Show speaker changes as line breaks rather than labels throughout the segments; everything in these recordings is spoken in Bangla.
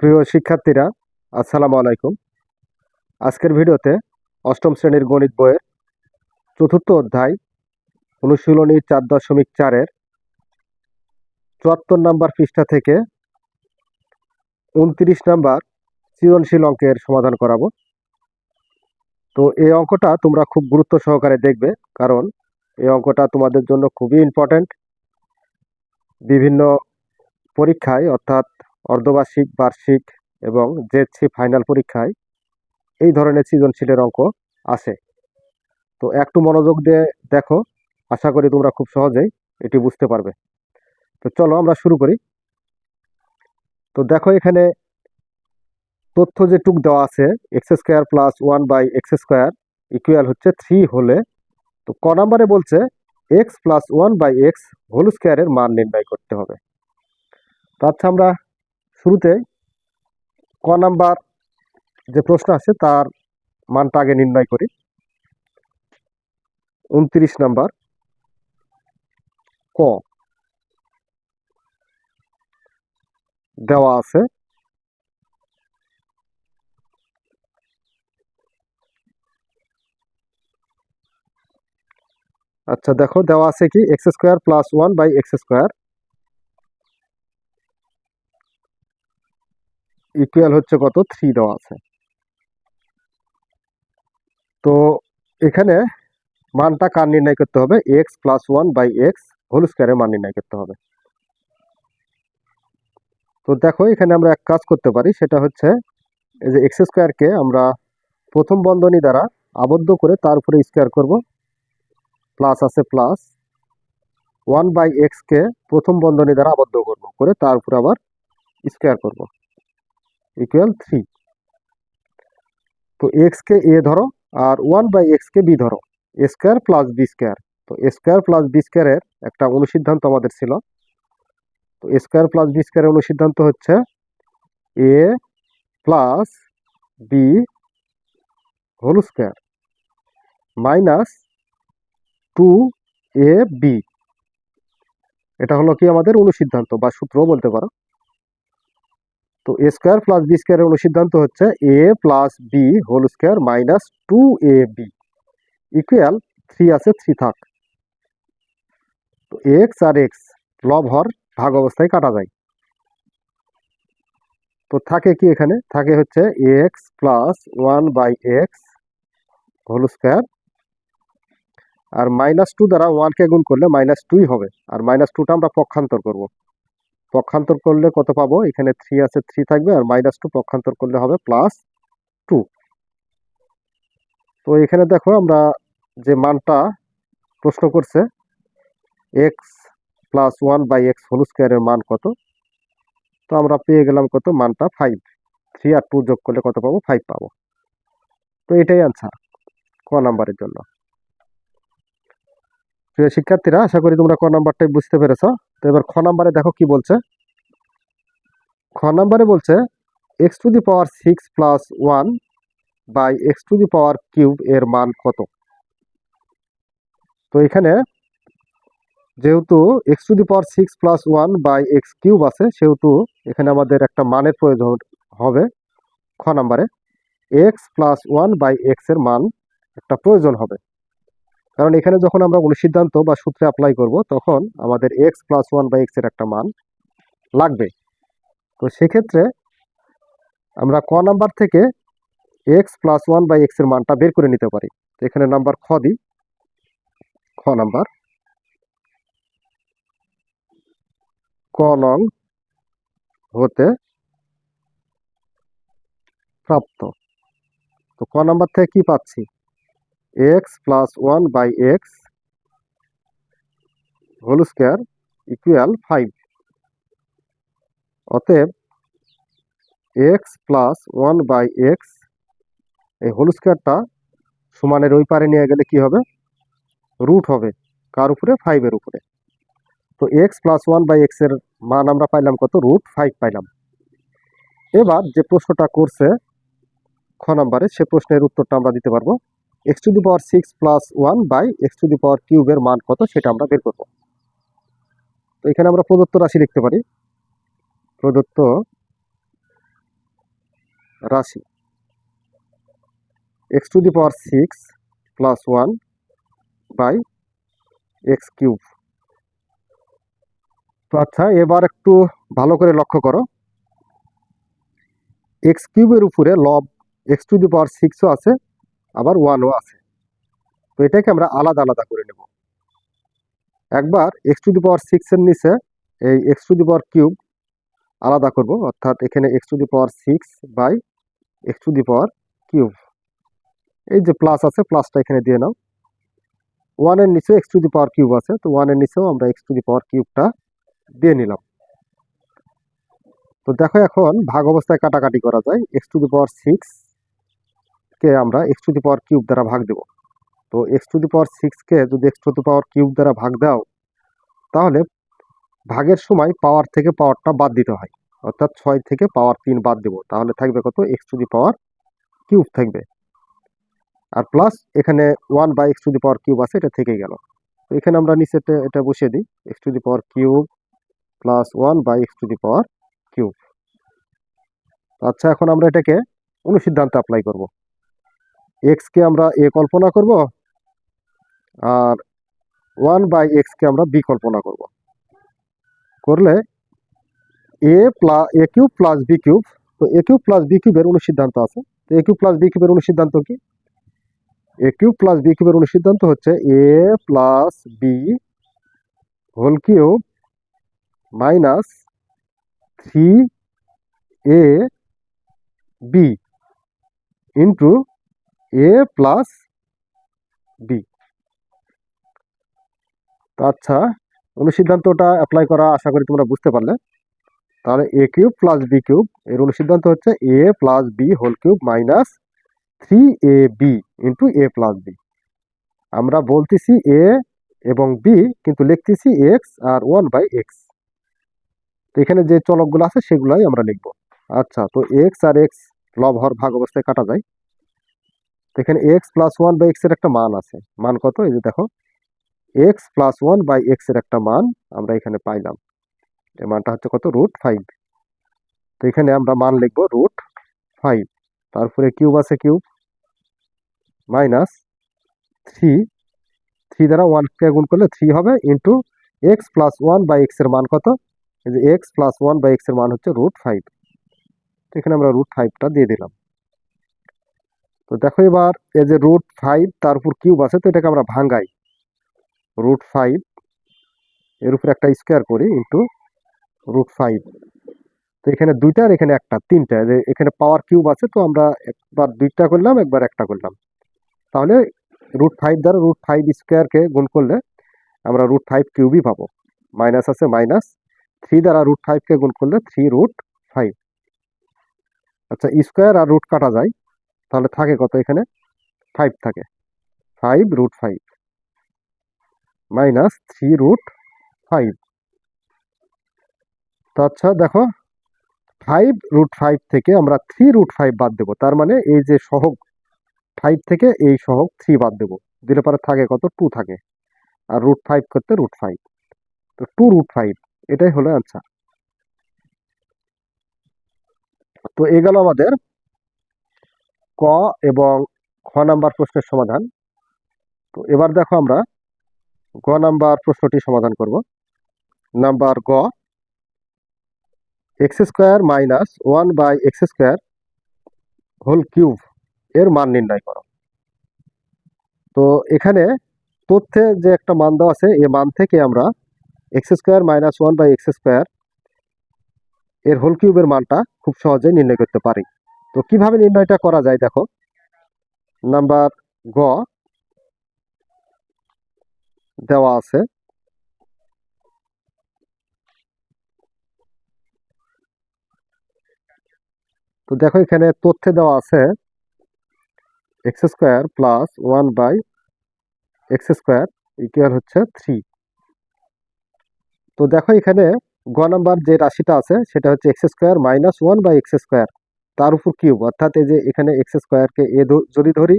প্রিয় শিক্ষার্থীরা, আসসালামু আলাইকুম। আজকের ভিডিওতে অষ্টম শ্রেণির গণিত বইয়ের চতুর্থ অধ্যায় অনুশীলনী চার দশমিক চারের চুয়াত্তর নাম্বার পৃষ্ঠা থেকে উনত্রিশ নাম্বার সৃজনশীল অঙ্কের সমাধান করাবো। তো এই অঙ্কটা তোমরা খুব গুরুত্ব সহকারে দেখবে, কারণ এই অঙ্কটা তোমাদের জন্য খুবই ইম্পর্ট্যান্ট বিভিন্ন পরীক্ষায়, অর্থাৎ অর্ধবার্ষিক, বার্ষিক এবং জেএসসি ফাইনাল পরীক্ষায় এই ধরনের সৃজনশীলের অঙ্ক আসে তো একটু মনোযোগ দিয়ে দেখো, আশা করি তোমরা খুব সহজেই এটি বুঝতে পারবে। তো চলো আমরা শুরু করি। তো দেখো এখানে তথ্য যেটুক দেওয়া আছে, x square plus one by x square equal হচ্ছে থ্রি হলে তো ক নাম্বারে বলছে x plus one by x whole স্কোয়ারের মান নির্ণয় করতে হবে। তো আচ্ছা আমরা শুরুতে ক নাম্বার যে প্রশ্ন আছে, তার মানটা আগে নির্ণয় করি। উনত্রিশ নাম্বার, ক। দেওয়া আছে আচ্ছা দেখো, দেওয়া আছে কি? X square plus one by x square. Equal হচ্ছে কত? থ্রি দেওয়া আছে। তো এখানে মানটা কার নির্ণয় করতে হবে? X plus one by x whole স্কোয়ারের মান নির্ণয় করতে হবে। তো দেখো, এখানে আমরা এক কাজ করতে পারি, সেটা হচ্ছে এই যে এক্স স্কোয়ারকে আমরা প্রথম বন্ধনী দ্বারা আবদ্ধ করে তার উপরে স্কোয়ার করব। প্লাস আছে প্লাস ওয়ান বাই এক্সকে প্রথম বন্ধনী দ্বারা আবদ্ধ করব, করে তার উপরে আবার স্কোয়ার করব। ইকুয়াল থ্রি তো এক্সকে এ ধরো আর ওয়ান বাই এক্সকে বি ধরো। A square plus b square তো এ স্কোয়ার প্লাস বি স্কোয়ারের একটা অনুসিদ্ধান্ত আমাদের ছিল। তো এ স্কোয়ার প্লাস বি স্কোয়ারের অনুসিদ্ধান্ত হচ্ছে a plus b whole square minus two a b এটা হলো কি আমাদের অনুসিদ্ধান্ত বা সূত্রও বলতে পারো? তো এ স্কোয়ার প্লাস বি স্কোয়ারের অনুসিদ্ধান্ত হচ্ছে a plus b whole square minus two a b equal three আছে থ্রি থাক। তো এক্স আর এক্স লব হর ভাগ অবস্থায় কাটা যায়। তো থাকে কি এখানে? থাকে হচ্ছে x plus one by x whole square R minus two দ্বারা ওয়ানকে গুণ করলে মাইনাস টুই হবে। আর মাইনাস টুটা আমরা পক্ষান্তর করব। পক্ষান্তর করলে কত পাবো? এখানে থ্রি আছে থ্রি থাকবে আর মাইনাস টু পক্ষান্তর করলে হবে প্লাস টু তো এখানে দেখো আমরা যে মানটা প্রশ্ন করছে x plus one by x whole স্কোয়ারের মান কত? তো আমরা পেয়ে গেলাম কত? মানটা ফাইভ থ্রি আর টু যোগ করলে কত পাবো? ফাইভ পাবো। তো এটাই আনসার ক নাম্বারের জন্য। প্রিয় শিক্ষার্থীরা, আশা করি তোমরা ক নাম্বারটাই বুঝতে পেরেছ। তো এবার খ নাম্বারে দেখো কি বলছে। খ নাম্বারে বলছে x to the power six plus one by x to the power cube এর মান কত? তো এখানে যেহেতু x to the power six plus one by x cube আছে, সেহেতু এখানে আমাদের একটা মানের প্রয়োজন হবে খ নাম্বারে। এক্স প্লাস ওয়ান বাই এক্সের মান একটা প্রয়োজন হবে। কারণ এখানে যখন আমরা অনুসিদ্ধান্ত বা সূত্রে অ্যাপ্লাই করব, তখন আমাদের এক্স প্লাস ওয়ান বাই এক্সের একটা মান লাগবে। তো সেক্ষেত্রে আমরা ক নাম্বার থেকে এক্স প্লাস ওয়ান বাই এক্সের মানটা বের করে নিতে পারি। তো এখানে নাম্বার খ দিই। খ নাম্বার ক নং হতে প্রাপ্ত। তো ক নাম্বার থেকে কি পাচ্ছি? X plus one by x whole square equal five অতএব x plus one by x এই হোল স্কোয়ারটা সমানের ওই পারে নিয়ে গেলে কি হবে? রুট হবে। কার উপরে? ফাইভের উপরে। তো এক্স প্লাস ওয়ান বাই এক্সের মান আমরা পাইলাম কত? রুট ফাইভ পাইলাম। এবার যে প্রশ্নটা করছে, খ নাম্বারে সে প্রশ্নের উত্তরটা আমরা দিতে পারব। X to the power six plus one by x to the power কিউবের মান কত সেটা আমরা বের করব। তো এখানে আমরা প্রদত্ত রাশি লিখতে পারি। প্রদত্ত রাশি x to the power six plus one by x cube তো আচ্ছা এবার একটু ভালো করে লক্ষ্য করো। এক্স কিউবের উপরে লব এক্স টু দি পাওয়ার সিক্সও আছে আবার ওয়ানও আছে। তো এটাকে আমরা আলাদা আলাদা করে নেব। একবার এক্স টু দি পাওয়ার সিক্সের নিচে এই x to the power cube আলাদা করব, অর্থাৎ এখানে x to the power six by x to the power cube এই যে প্লাস আছে প্লাসটা এখানে দিয়ে নাও। ওয়ানের নিচে x to the power cube আছে, তো ওয়ানের নিচেও আমরা এক্স টু দি পাওয়ার কিউবটা দিয়ে নিলাম। তো দেখো এখন ভাগ অবস্থায় কাটাকাটি করা যায় x to the power six কে আমরা x to the power cube দ্বারা ভাগ দেব। তো এক্স টু দি পাওয়ার সিক্সকে যদি x to the power cube দ্বারা ভাগ দাও, তাহলে ভাগের সময় পাওয়ার থেকে পাওয়ারটা বাদ দিতে হয়। অর্থাৎ ছয় থেকে পাওয়ার তিন বাদ দেব। তাহলে থাকবে কত? X to the power cube থাকবে। আর প্লাস এখানে one by x to the power cube আছে, এটা থেকে গেল। তো এখানে আমরা নিচে এটা- বসিয়ে দিই। X to the power cube plus one by x to the power cube আচ্ছা এখন আমরা এটাকে অনুসিদ্ধান্তে অ্যাপ্লাই করব। এক্সকে আমরা এ কল্পনা করব আর ওয়ান বাই এক্সকে আমরা বি কল্পনা করব। করলে a plus a cube plus b cube তো এ কিউব প্লাস বি কিউবের অনুসিদ্ধান্ত আছে। তো এ কিউব প্লাস বি কিউবের অনুসিদ্ধান্ত কি? এ কিউব প্লাস বি কিউবের অনুসিদ্ধান্ত হচ্ছে a plus b whole cube minus three a b into a plus b আচ্ছা অনুসিদ্ধান্তটা অ্যাপ্লাই করা আশা করি তোমরা বুঝতে পারলে। তাহলে a cube plus b cube এর অনুসিদ্ধান্ত হচ্ছে a plus b whole cube minus three a b into a plus b আমরা বলতেছি এ এবং বি কিন্তু লিখতেছি এক্স আর ওয়ান বাই এক্স তো এখানে যে চলকগুলো আছে সেগুলাই আমরা লিখব। আচ্ছা তো এক্স আর এক্স লব হর ভাগ অবস্থায় কাটা যায়। এখানে এক্স প্লাস ওয়ান বাই এক্সের একটা মান আছে। মান কত? এই যে দেখো এক্স প্লাস ওয়ান বাই এক্সের একটা মান আমরা এখানে পাইলাম। এই মানটা হচ্ছে কত? রুট ফাইভ তো এখানে আমরা মান লিখব রুট ফাইভ তারপরে কিউব আছে কিউব মাইনাস থ্রি থ্রি দ্বারা ওয়ানকে গুণ করলে থ্রি হবে into x plus one by এক্সের মান কত? এই যে এক্স প্লাস ওয়ান বাই এক্সের মান হচ্ছে রুট ফাইভ তো এখানে আমরা রুট ফাইভটা দিয়ে দিলাম। তো দেখো এবার এই যে রুট ফাইভ তার উপর কিউব আছে, তো এটাকে আমরা ভাঙ্গাই। রুট ফাইভ এর উপর একটা স্কোয়ার করি ইন্টু রুট ফাইভ তো এখানে দুইটা আর এখানে একটা, তিনটা। এখানে পাওয়ার কিউব আছে, তো আমরা একবার দুইটা করলাম, একবার একটা করলাম। তাহলে রুট ফাইভ দ্বারা রুট ফাইভ স্কোয়ারকে গুণ করলে আমরা রুট ফাইভ কিউবই পাবো। মাইনাস আছে মাইনাস থ্রি দ্বারা রুট ফাইভকে গুণ করলে থ্রি রুট ফাইভ আচ্ছা স্কোয়ার আর রুট কাটা যায়। তাহলে থাকে কত এখানে? ফাইভ থাকে। Five root five minus three root five তো আচ্ছা দেখো ফাইভ রুট ফাইভ থেকে আমরা থ্রি রুট ফাইভ বাদ দেবো। তার মানে এই যে সহগ ফাইভ থেকে এই সহগ থ্রি বাদ দেবো। দিলে পরে থাকে কত? টু থাকে। আর রুট ফাইভ করতে রুট ফাইভ তো টু রুট ফাইভ এটাই হলো অ্যান্সার তো এ গেল আমাদের ক এবং খ নাম্বার প্রশ্নের সমাধান। তো এবার দেখো আমরা গ নাম্বার প্রশ্নটি সমাধান করব। নাম্বার গ, x square minus one by x square whole cube এর মান নির্ণয় করো। তো এখানে তথ্যে যে একটা মান দেওয়া আছে এই মান থেকে আমরা x square minus one by x square এর হোল কিউবের মানটা খুব সহজেই নির্ণয় করতে পারি। তো কীভাবে নির্ণয়টা করা যায় দেখো? নাম্বার গ দেওয়া আছে। তো দেখো এখানে তথ্যে দেওয়া আছে x square plus one by x square equal হচ্ছে থ্রি তো দেখো এখানে গ নাম্বার যে রাশিটা আছে সেটা হচ্ছে x square minus one by x square তার উপর কিউব, অর্থাৎ এই যে এখানে এক্স স্কোয়ারকে এ যদি ধরি,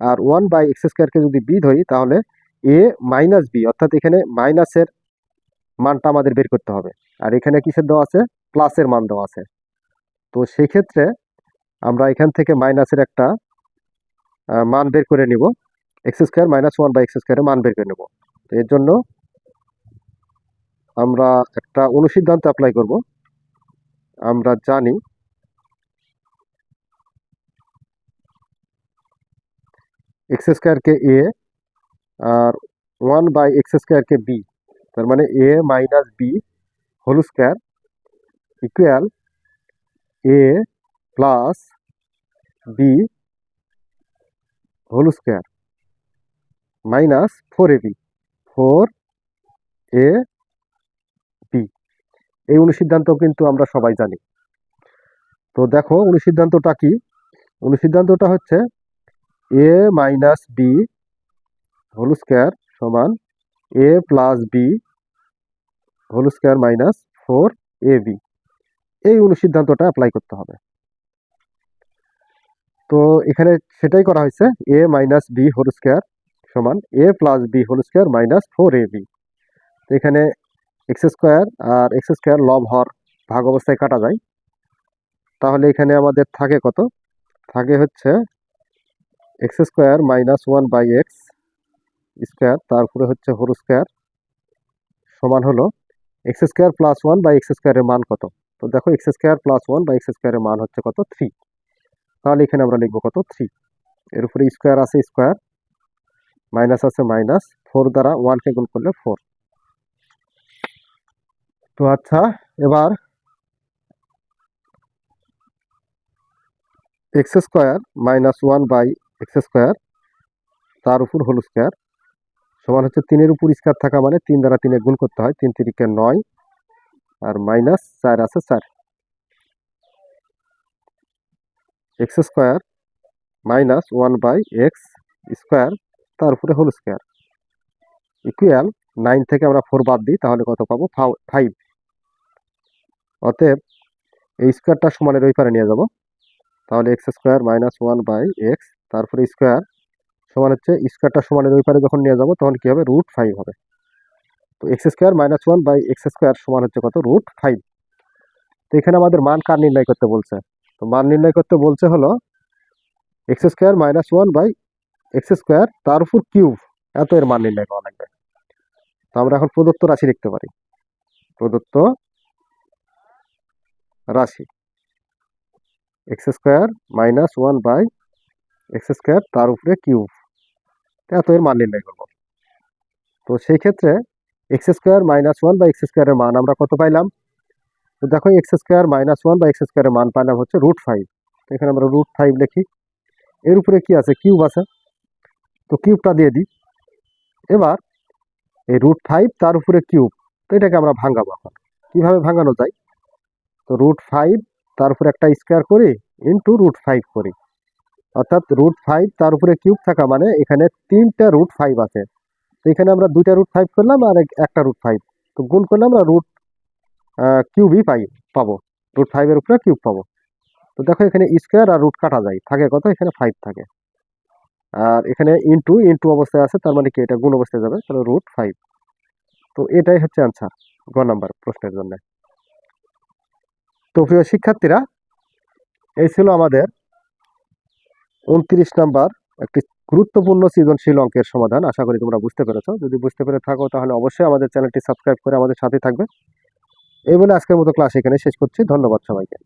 আর ওয়ান বাই এক্স স্কোয়ারকে যদি বি ধরি, তাহলে এ মাইনাস বি অর্থাৎ এখানে মাইনাসের মানটা আমাদের বের করতে হবে। আর এখানে কিসের দেওয়া আছে? প্লাসের মান দেওয়া আছে। তো সেক্ষেত্রে আমরা এখান থেকে মাইনাসের একটা মান বের করে নিব। X square minus one by x স্কোয়ারের মান বের করে নেব। তো এর জন্য আমরা একটা অনুসিদ্ধান্ত অ্যাপ্লাই করব। আমরা জানি এক্স স্কোয়ারকে এ আর ওয়ান বাই এক্স স্কোয়ারকে বি তার মানে a minus b whole square equal a plus b whole square minus four a b four a b এই অনুসিদ্ধান্ত কিন্তু আমরা সবাই জানি। তো দেখো, অনুসিদ্ধান্তটা কি? অনুসিদ্ধান্তটা হচ্ছে a minus b whole square সমান a plus b whole square minus four a b এই অনুসিদ্ধান্তটা অ্যাপ্লাই করতে হবে। তো এখানে সেটাই করা হয়েছে a minus b whole square সমান a plus b whole square minus four a b তো এখানে এক্স স্কোয়ার আর এক্স স্কোয়ার লব হর ভাগ অবস্থায় কাটা যায়। তাহলে এখানে আমাদের থাকে কত? থাকে হচ্ছে x square minus one by x square, তারপরে হচ্ছে হোল স্কোয়ার সমান হলো x square plus one by x স্কোয়ারের মান কত? তো দেখো x square plus one by x স্কোয়ারের মান হচ্ছে কত? থ্রি। তাহলে এখানে আমরা লিখব কত? থ্রি। এর উপরে স্কোয়ার আছে স্কোয়ার, মাইনাস আছে মাইনাস, ফোর দ্বারা ওয়ানকে গুণ করলে ফোর। তো আচ্ছা এবার x square minus one by x square, তার উপর হোল স্কোয়ার, সমান হচ্ছে তিনের উপর স্কোয়ার থাকা মানে তিন দ্বারা তিনে গুণ করতে হয়, তিন তিরিকে নয়, আর মাইনাস চার আছে চার। X square minus one by x square, তার উপরে হোল স্কোয়ার। ইকুয়াল নাইন থেকে আমরা ফোর বাদ দিই, তাহলে কত পাবো? ফাইভ অতএব এই স্কোয়ারটা সমানের ওই পারে নিয়ে যাব। তাহলে x square minus one by x তারপরে স্কোয়ার সমান হচ্ছে স্কোয়ারটা সমানের ওই পারে যখন নিয়ে যাব, তখন কী হবে? রুট ফাইভ হবে। তো x square minus one by x square সমান হচ্ছে কত? রুট ফাইভ তো এখানে আমাদের মান কার নির্ণয় করতে বলছে? তো মান নির্ণয় করতে বলছে হলো x square minus one by x square তার উপর কিউব এত এর মান নির্ণয় করা লাগবে। তো আমরা এখন প্রদত্ত রাশি লিখতে পারি। প্রদত্ত রাশি। X square minus one by x square তার উপরে কিউব। এত এর মান নির্ণয় করব। তো সেই ক্ষেত্রে x square minus one by x স্কোয়ারের মান আমরা কত পাইলাম? তো দেখো x square minus one by x স্কোয়ারের মান পাইলাম হচ্ছে রুট ফাইভ। এখানে আমরা রুট ফাইভ লিখি। এর উপরে কি আছে? কিউব আছে। তো কিউবটা দিয়ে দিই। এবার এই রুট ফাইভ তার উপরে কিউব। তো এটাকে আমরা ভাঙাবো এখন। কীভাবে ভাঙানো যায়? তো রুট ফাইভ তার উপরে একটা স্কোয়ার করি, ইন্টু রুট ফাইভ করি। অর্থাৎ রুট ফাইভ তার উপরে কিউব থাকা মানে এখানে তিনটা রুট ফাইভ আছে। তো এখানে আমরা দুইটা রুট ফাইভ করলাম আর একটা রুট ফাইভ তো গুণ করলে আমরা রুট কিউবই পাই, পাবো। রুট ফাইভের উপরে কিউব পাবো। তো দেখো এখানে স্কোয়ার আর রুট কাটা যায়। থাকে কত? এখানে ফাইভ থাকে। আর এখানে ইন্টু ইন্টু অবস্থায় আছে, তার মানে কি? এটা গুণ অবস্থায় যাবে। তাহলে রুট ফাইভ তো এটাই হচ্ছে আনসার গ নাম্বার প্রশ্নের জন্য। তো প্রিয় শিক্ষার্থীরা, এই ছিল আমাদের উনত্রিশ নাম্বার, একটি গুরুত্বপূর্ণ সৃজনশীল অঙ্কের সমাধান। আশা করি তোমরা বুঝতে পেরেছ। যদি বুঝতে পেরে থাকো, তাহলে অবশ্যই আমাদের চ্যানেলটি সাবস্ক্রাইব করে আমাদের সাথে থাকবে। এই বলে আজকের মতো ক্লাস এখানে শেষ করছি। ধন্যবাদ সবাইকে।